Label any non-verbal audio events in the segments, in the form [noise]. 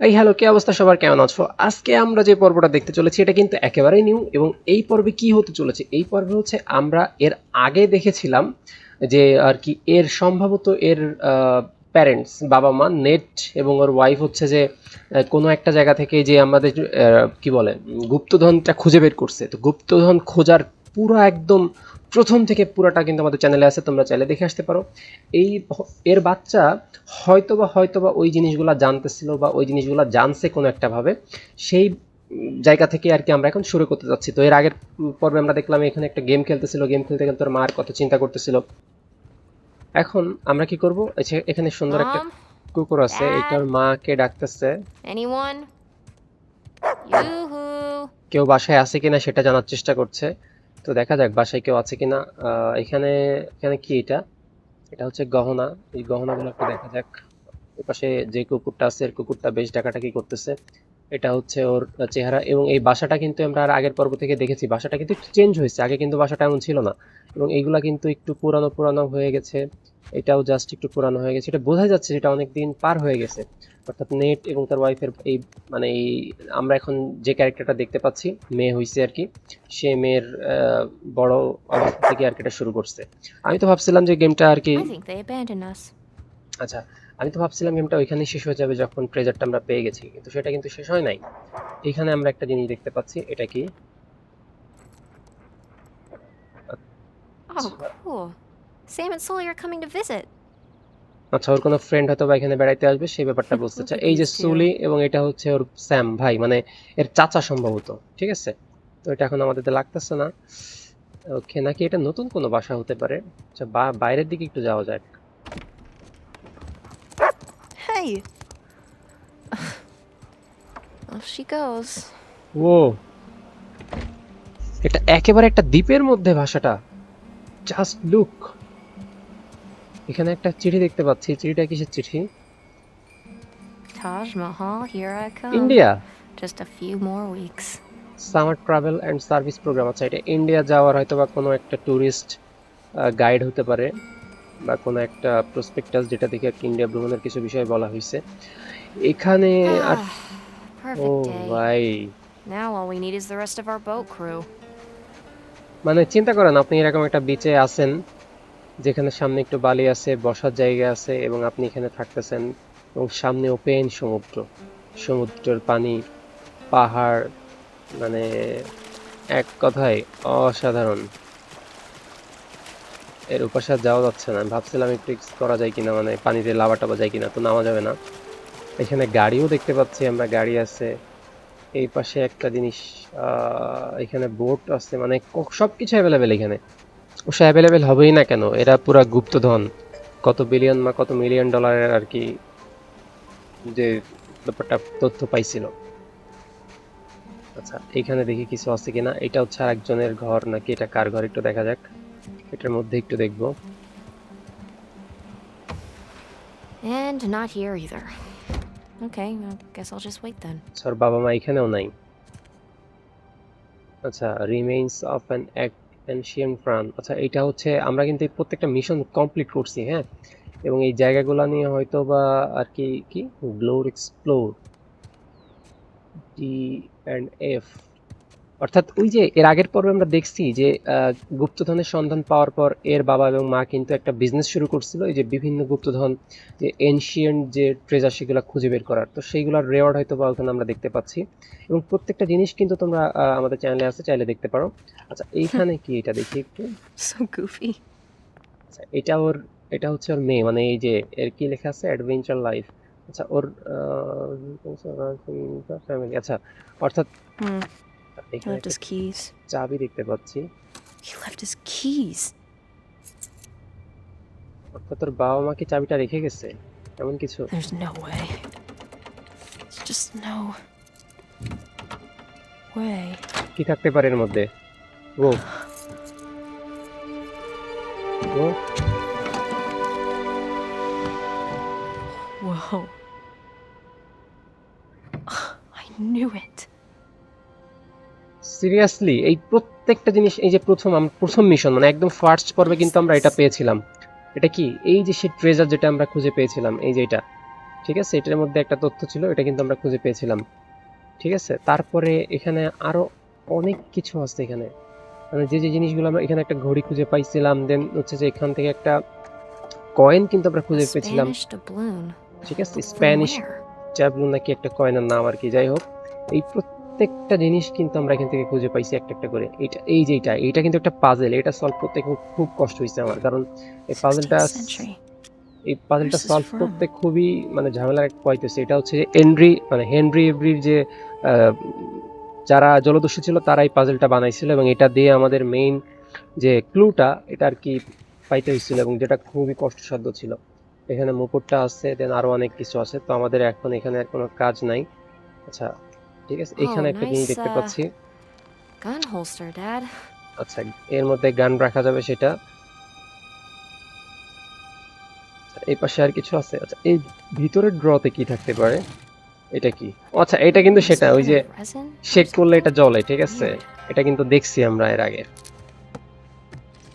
এই হ্যালো, কি অবস্থা? সবার কেমন আছো? আজকে আমরা যে পর্বটা দেখতে চলেছি, এটা কিন্তু একেবারেই নিউ এবং এই পর্বে কি হতে চলেছে? এই পর্বে হচ্ছে আমরা এর আগে দেখেছিলাম যে আর কি এর সম্ভবত এর প্যারেন্টস বাবা মা নেট এবং ওর ওয়াইফ হচ্ছে যে কোনো একটা জায়গা থেকে যে আমাদের কি বলে গুপ্তধনটা খুঁজে বের করছে। তো গুপ্তধন খোঁজার পুরো একদম প্রথম থেকে পুরাটা কিন্তু আমাদের চ্যানেলে আছে তোমরা চাইলে দেখে আসতে পারো। এই এর বাচ্চা হয়তোবা হয়তোবা ওই জিনিসগুলো জানতেছিল বা ওই জিনিসগুলো জানছে কোনো একটা ভাবে সেই জায়গা থেকে আর কি আমরা এখন শুরু করতে যাচ্ছি। তো এর আগের পর্বে আমরা দেখলাম এখানে একটা গেম খেলতেছিল গেম খেলতে খেলতে ওর মার কত চিন্তা করতেছিল। এখন আমরা কি করব? এখানে সুন্দর একটা কুকুর আছে এটার মাকে ডাকতেছে! কেউ বাসায় আছে কিনা সেটা জানার চেষ্টা করছে। তো দেখা যাক বাসায় কেউ আছে কিনা। এখানে এখানে কি এটা? এটা হচ্ছে গহনা। এই গহনাগুলো একটু দেখা যাক। এর পাশে যে কুকুরটা আছে কুকুরটা বেশ ডাকাটাকি করতেছে। এটা হচ্ছে ওর চেহারা এবং এই বাসাটা কিন্তু আমরা আর আগের পর্ব থেকে দেখেছি। বাসাটা কিন্তু একটু চেঞ্জ হয়েছে। আগে কিন্তু বাসাটা এমন ছিল না। এবং এইগুলা কিন্তু একটু পুরানো পুরানো হয়ে গেছে। এটাও জাস্ট একটু পুরানো হয়ে গেছে। এটা বোঝা যাচ্ছে এটা অনেক দিন পার হয়ে গেছে। অর্থাৎ নেট এবং তার ওয়াইফের এই মানে এই আমরা এখন যে ক্যারেক্টারটা দেখতে পাচ্ছি মেয়ে হয়েছে আর কি সে মেয়ের বড় অবস্থা থেকে আর কি এটা শুরু করছে আমি তো ভাবছিলাম যে গেমটা আর কি. আচ্ছা আমি তো ভাবছিলাম গেমটা ওইখানেই শেষ হয়ে যাবে যখন ট্রেজারটা আমরা পেয়ে গেছি কিন্তু সেটা কিন্তু শেষ হয় নাই এখানে আমরা একটা জিনিস দেখতে পাচ্ছি এটা কি Oh, cool. Sam and Sully are coming to visit. আচ্ছা ওর কোনো ফ্রেন্ড হয়তো বা এখানে বেড়াইতে আসবে সেই ব্যাপারটা বুঝতে চাই এই যে সুলি এবং এটা হচ্ছে ওর স্যাম ভাই মানে এর চাচা সম্ভবত ঠিক আছে? তো এটা এখন আমাদের লাগতেছে না। ওকে নাকি এটা নতুন কোনো বাসা হতে পারে? আচ্ছা বা- বাইরের দিকে একটু যাওয়া যাক। Hey! Off she goes. ও! এটা একেবারে একটা দ্বীপের মধ্যে ভাষাটা। Just look! এখানে একটা চিঠি দেখতে পাচ্ছি চিঠিটা কিসের চিঠি Taj Mahal, here I come. India Just a few more weeks. Summer travel and service program আচ্ছা এটা ইন্ডিয়া যাওয়ার হয়তো বা কোনো একটা ট্যুরিস্ট গাইড হতে পারে বা কোনো একটা প্রসপেক্টাস যেটা দেখে আর কি ইন্ডিয়া ভ্রমণের কিছু বিষয় বলা হয়েছে এখানে আর Ah, ও perfect day. ভাই Now all we need is the rest of our boat crew. মানে চিন্তা করেন আপনি এরকম একটা বিচে আছেন যেখানে সামনে একটু বালি আছে, বসার জায়গা আছে এবং আপনি এখানে থাকতেছেন এবং সামনে ওপেন সমুদ্র। সমুদ্রের পানি, পাহাড় মানে এক কথায় অসাধারণ। এর উপাসে যাওয়া যাচ্ছে না। ভাবছিলাম একটু করা যায় কিনা মানে পানিতে লাভা টাবা যায় কিনা, তো নামা যাবে না। এখানে গাড়িও দেখতে পাচ্ছি, আমরা গাড়ি আছে। এই পাশে একটা জিনিস এখানে বোট আছে মানে ক- সবকিছু অ্যাভেলেবেল এখানে। অবশ্য অ্যাভেলেবেল হবেই না কেন? এরা পুরা গুপ্তধন। কত বিলিয়ন বা কত মিলিয়ন ডলারের আর কি যে ব্যাপারটা তথ্য পাইছিল। আচ্ছা এইখানে দেখি কিছু আছে কিনা। এটা হচ্ছে আর একজনের ঘর নাকি? এটা কার ঘর? একটু দেখা যাক। এটার মধ্যে একটু দেখব। And not here either. Okay, I guess I'll just wait then. আচ্ছা ওর বাবা মা এখানেও নাই। আচ্ছা রিমেইনস অফ অ্যান অ্যানশিয়েন্ট ফ্রান আচ্ছা এটা হচ্ছে আমরা কিন্তু প্রত্যেকটা মিশন কমপ্লিট করছি হ্যাঁ? এবং এই জায়গাগুলো নিয়ে হয়তো বা আর কি কি? গ্লোর এক্সপ্লোর ডি অ্যান্ড এফ অর্থাৎ ওই যে এর আগের পর্বে আমরা দেখছি যে গুপ্তধনের সন্ধান পাওয়ার পর এর বাবা এবং মা কিন্তু একটা বিজনেস শুরু করছিল এই যে বিভিন্ন গুপ্তধন যে এনশিয়েন্ট যে ট্রেজার সেগুলো খুঁজে বের করার। তো সেইগুলোর রেওয়ার্ড হয়তো বা ওখানে আমরা দেখতে পাচ্ছি। এবং প্রত্যেকটা জিনিস কিন্তু তোমরা আমাদের চ্যানেলে আছে চাইলে দেখতে পারো। আচ্ছা এইখানে কি এটা দেখি একটু? আচ্ছা এটা ওর এটা হচ্ছে ওর মেয়ে মানে এই যে এর কি লেখা আছে? অ্যাডভেঞ্চার লাইফ আচ্ছা ওর ফ্যামিলি আচ্ছা অর্থাৎ. He এখানে left his keys. একটা চাবি দেখতে পাচ্ছি He left his keys. অর্থাৎ তোর বাবা মা কি চাবিটা রেখে গেছে এমন কিছু There's no way. There's just no way. কি থাকতে পারে এর মধ্যে ও ও Whoa. I knew it. Seriously এই প্রত্যেকটা জিনিস এই যে প্রথম প্রথম মিশন মানে একদম ফার্স্ট পর্বে কিন্তু আমরা এটা পেয়েছিলাম। এটা কি? এই যে সেই ট্রেজার যেটা আমরা খুঁজে পেয়েছিলাম এই যে এটা। ঠিক আছে? এটার মধ্যে একটা তথ্য ছিল এটা কিন্তু আমরা খুঁজে পেয়েছিলাম। ঠিক আছে? তারপরে এখানে আরও অনেক কিছু আছে এখানে। মানে যে যে জিনিসগুলো আমরা এখানে একটা ঘড়ি খুঁজে পাইছিলাম দেন হচ্ছে যে এখান থেকে একটা কয়েন কিন্তু আমরা খুঁজে পেয়েছিলাম। ঠিক আছে? Spanish where? নাকি একটা কয়েনের নাম আর কি যাই হোক। এই প্রত্যেকটা জিনিস কিন্তু আমরা এখান থেকে খুঁজে পাইছি একটা একটা করে। এইটা এই যে এটা এটা কিন্তু একটা পাজেল এটা সলভ করতে খুব কষ্ট হয়েছে আমার কারণ এই পাজেলটা 16th এই পাজেলটা সলভ করতে খুবই মানে ঝামেলা এক পয়েতেছে এটা হচ্ছে যে হেনরি মানে হেনরি এভরির যে যারা জলদস্যু ছিল তারা এই পাজেলটা বানাইছিল এবং এটা দিয়ে আমাদের মেইন যে ক্লুটা এটা আর কি পাইতে হয়েছিল এবং যেটা খুবই কষ্টসাধ্য ছিল। এখানে মুকুটটা আছে দেন আরও অনেক কিছু আছে তো আমাদের এখন এখানে আর কোনো কাজ নাই। আচ্ছা ঠিক আছে? এখানে Oh, একটা জিনিস দেখতে uh, পাচ্ছি। Gun holster, Dad. আচ্ছা এর মধ্যে গান রাখা যাবে সেটা। আচ্ছা, এই পাশে আর কিছু আছে? আচ্ছা এই ভিতরের ড্রতে কি থাকতে পারে? এটা কি? আচ্ছা এটা কিন্তু সেটা ওই যে শেক করলে এটা জ্বলে ঠিক আছে? এটা কিন্তু দেখছি আমরা এর আগে।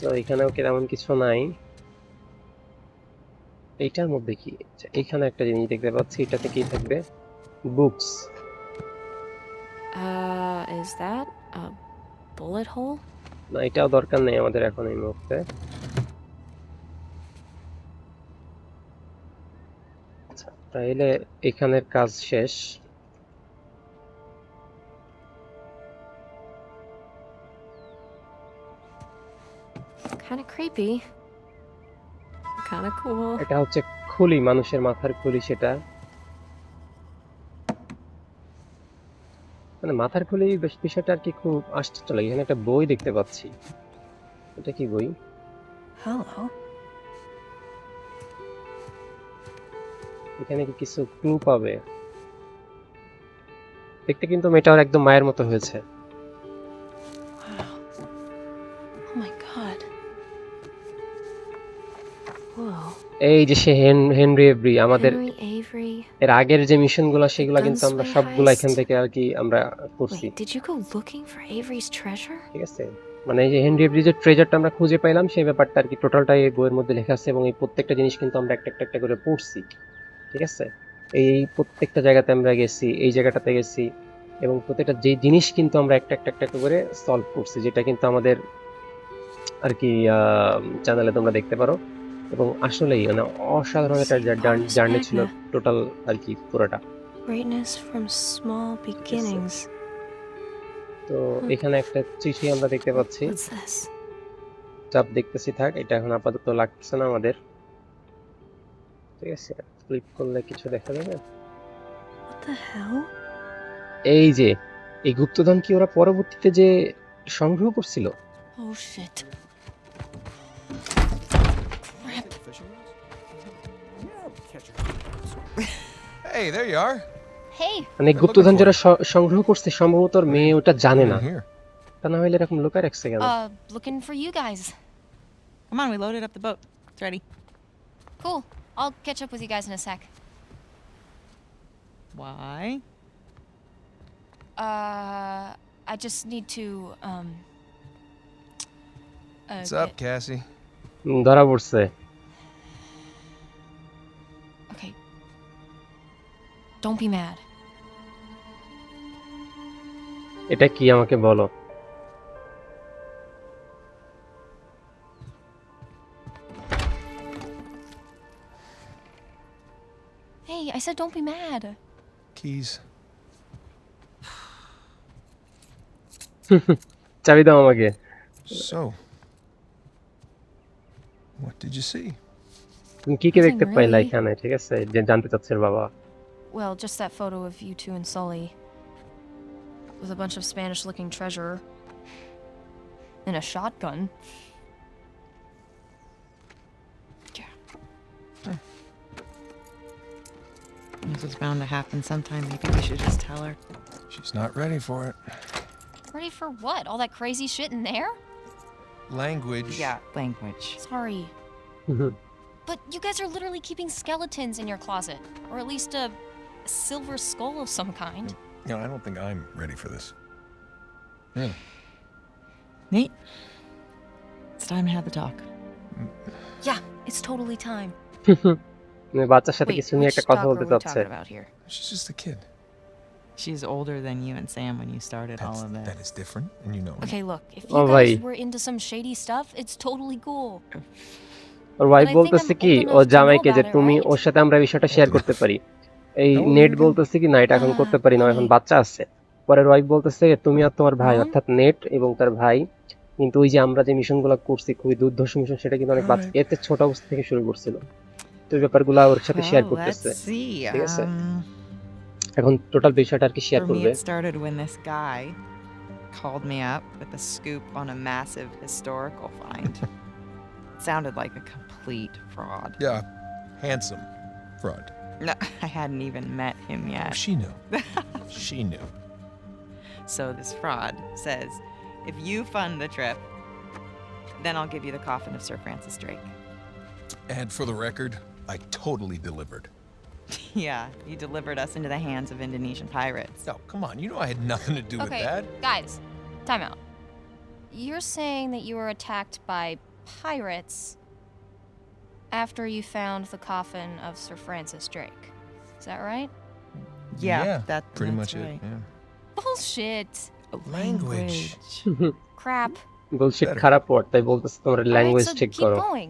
তো এখানেও কি তেমন কিছু নাই। এইটার মধ্যে কি? আচ্ছা, এখানে একটা জিনিস দেখতে পাচ্ছি এটাতে কি থাকবে? Books Uh, is that a bullet hole? না এটাও দরকার নেই আমাদের এখন এই মুহূর্তে আচ্ছা তাহলে এখানের কাজ শেষ Kind of creepy. Kind of cool. এটা হচ্ছে খুলি মানুষের মাথার খুলি সেটা মানে মাথার খুলে বিষয়টা আর কি খুব আশ্চর্য লাগে এখানে একটা বই দেখতে পাচ্ছি। এটা কি বই. এখানে কি কিছু ক্লু পাবে? দেখতে কিন্তু মেয়েটা একদম মায়ের মতো হয়েছে। এই যে সে হেন- হেনরি এভরি আমাদের এর আগের যে মিশনগুলো সেগুলো কিন্তু আমরা সবগুলো এখান থেকে আর কি আমরা করছি? ঠিক আছে। মানে এই যে হেনরি এভরি যে ট্রেজারটা আমরা খুঁজে পাইলাম সেই ব্যাপারটা আর কি টোটালটা এই বইয়ের মধ্যে লেখা আছে এবং এই প্রত্যেকটা জিনিস কিন্তু আমরা একটা একটা একটা করে পড়ছি। ঠিক আছে? এই প্রত্যেকটা জায়গাতে আমরা গেছি এই জায়গাটাতে গেছি এবং প্রত্যেকটা যে জিনিস কিন্তু আমরা একটা একটা একটা একটা করে সলভ করছি যেটা কিন্তু আমাদের আর কি চ্যানেলে তোমরা দেখতে পারো। এবং আসলেই মানে অসাধারণ একটা জার্নি ছিল টোটাল আর কি পুরোটা. তো এখানে একটা চিঠি আমরা দেখতে পাচ্ছি? চাপ দেখতেছি থাক এটা এখন আপাতত লাগতেছে না আমাদের ঠিক আছে ক্লিক করলে কিছু দেখা যাবে? এই যে এই গুপ্তধন কি ওরা পরবর্তীতে যে সংগ্রহ করছিল Oh shit. Hey, there you are. Hey, মানে They're গুপ্তধন looking for যারা স- সংগ্রহ করছে সম্ভবত ওর মেয়ে ওটা জানে না In here. তা না হলে এরকম লুকায় রাখছে কেন uh, looking for you guys. Come on, we loaded up the boat. It's ready. Cool. I'll catch up with you guys in a sec. Why? Uh, I just need to, um. Uh, What's up, get- Cassie? হুম, ধরা পড়ছে Don't be mad. এটা কি আমাকে বলো Hey, I said don't be mad. Keys. চাবি দাও আমাকে So, what did you see? তুমি কি কি দেখতে Nothing পাইলা really. এখানে ঠিক আছে যে জানতে চাচ্ছে ওর বাবা well, just that photo of you two and Sully. With a bunch of Spanish looking treasure. And a shotgun. Yeah. This was bound to happen sometime. Maybe we should just tell her. She's not ready for it. Ready for what? All that crazy shit in there? Language. Yeah, language. Sorry. [laughs] But you guys are literally keeping skeletons in your closet. Or at least a silver skull of some kind. You know, I don't think I'm ready for this. Really? Nate, it's time to have the talk. Yeah, it's totally time. [laughs] মানে বাচ্চার সাথে Wait, কিছু নিয়ে which একটা কথা stalker বলতে are we চাচ্ছে talking about here? She's just a kid. She's older than you and Sam when you started That's, all of that this. is different, and you know it. Okay, look, if Oh, you guys bhai. were into some shady stuff, it's totally cool. ওর wife But I think বলতেছে I'm কি old O enough to জামাইকে know যে about it, তুমি right? ওর সাথে আমরা বিষয়টা share করতে পারি এই নেট বলতেছে কি না এটা এখন করতে পারি না এখন বাচ্চা আছে পরের ওয়াইফ বলতেছে তুমি আর তোমার ভাই অর্থাৎ নেট এবং তার ভাই কিন্তু ওই যে আমরা যে মিশন মিশনগুলো করছি খুবই দুর্ধর্ষ মিশন সেটা কিন্তু অনেক বাচ্চা এতে ছোট অবস্থা থেকে শুরু করছিল তো এই ব্যাপারগুলো ওর সাথে শেয়ার করতেছে ঠিক আছে? Um, এখন টোটাল বিষয়টা আর কি শেয়ার করবে called me up with a scoop on a massive historical find. [laughs] Sounded like a complete fraud. Yeah, handsome fraud. No, [laughs] I hadn't even met him Oh, yet. she knew. [laughs] she knew. So this fraud says, if you fund the trip, then I'll give you the coffin of Sir Francis Drake. And for the record, I totally delivered. [laughs] yeah, you delivered us into the hands of Indonesian pirates. No, come on. You know I had nothing to do okay, with that. guys, time out. You're saying that you were attacked by pirates after you found the coffin of Sir Francis Drake. Is that right? Yeah, Yeah, that, Pretty that's much right. it. Yeah. Bullshit. Language. [laughs] Crap. Bullshit Better. খারাপ word তাই বলতেছে তোমার Alright, language so ঠিক keep করো going.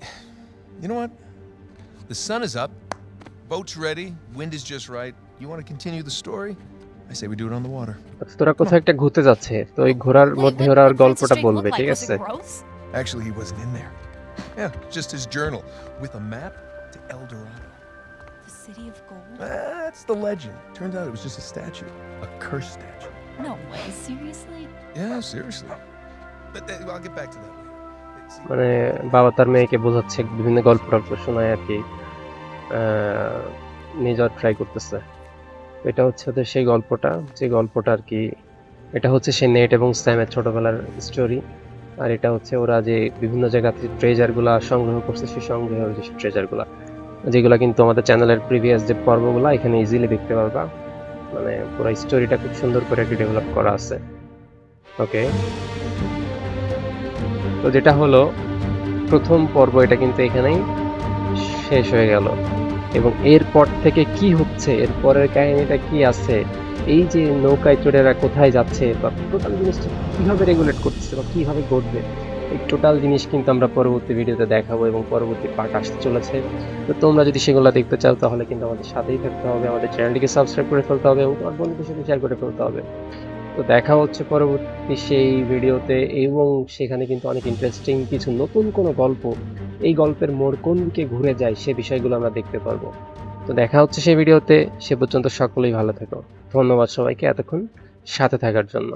[sighs] You know what? The sun is up, boat's ready, wind is just right. You want to continue the story? I say we do it on the water. আচ্ছা, তোরা কোথাও একটা ঘুরতে যাচ্ছে তো ওই ঘোরার Wait, মধ্যে what- ওরা ওর what Francis গল্পটা Drake বলবে look ঠিক like? Was আছে it gross? Actually, he wasn't in there. Yeah, just his journal with a map to El Dorado. The city of gold? That's the legend. Turns out it was just a statue, a cursed statue. No way, seriously? Yeah, seriously. But uh, I'll get back to that later. মানে বাবা তার মেয়েকে বোঝাচ্ছে বিভিন্ন গল্প টল্প শোনায় আর কি নিয়ে যাওয়ার ট্রাই করতেছে এটা হচ্ছে ওদের সেই গল্পটা যে গল্পটা আর কি এটা হচ্ছে সেই নেট এবং স্যামের ছোটবেলার স্টোরি আর এটা হচ্ছে ওরা যে বিভিন্ন জায়গাতে ট্রেজারগুলা সংগ্রহ করছে, সেই সংগ্রহের যে ট্রেজারগুলা যেগুলো কিন্তু আমাদের চ্যানেলের প্রিভিয়াস যে পর্বগুলো, এখানে ইজিলি দেখতে পারবা। মানে পুরো স্টোরিটা খুব সুন্দর করে কি ডেভেলপ করা আছে। ওকে তো যেটা হলো, প্রথম পর্ব এটা কিন্তু এখানেই শেষ হয়ে গেল। এবং এরপর থেকে কি হচ্ছে, এরপরের কাহিনীটা কি আছে এই যে নৌকায় চড়ে এরা কোথায় যাচ্ছে বা টোটাল জিনিসটা কীভাবে রেগুলেট করতেছে বা কীভাবে ঘটবে, এই টোটাল জিনিস কিন্তু আমরা পরবর্তী ভিডিওতে দেখাবো এবং পরবর্তী পার্ট আসতে চলেছে। তো তোমরা যদি সেগুলো দেখতে চাও, তাহলে কিন্তু আমাদের সাথেই থাকতে হবে, আমাদের চ্যানেলটিকে সাবস্ক্রাইব করে ফেলতে হবে এবং তোমার বন্ধুদের সাথে শেয়ার করে ফেলতে হবে। তো দেখা হচ্ছে পরবর্তী সেই ভিডিওতে এবং সেখানে কিন্তু অনেক ইন্টারেস্টিং কিছু নতুন কোনো গল্প, এই গল্পের মোড় কোন দিকে ঘুরে যায় সে বিষয়গুলো আমরা দেখতে পারব। তো দেখা হচ্ছে সেই ভিডিওতে, সে পর্যন্ত সকলেই ভালো থাকো। ধন্যবাদ সবাইকে এতক্ষণ সাথে থাকার জন্য।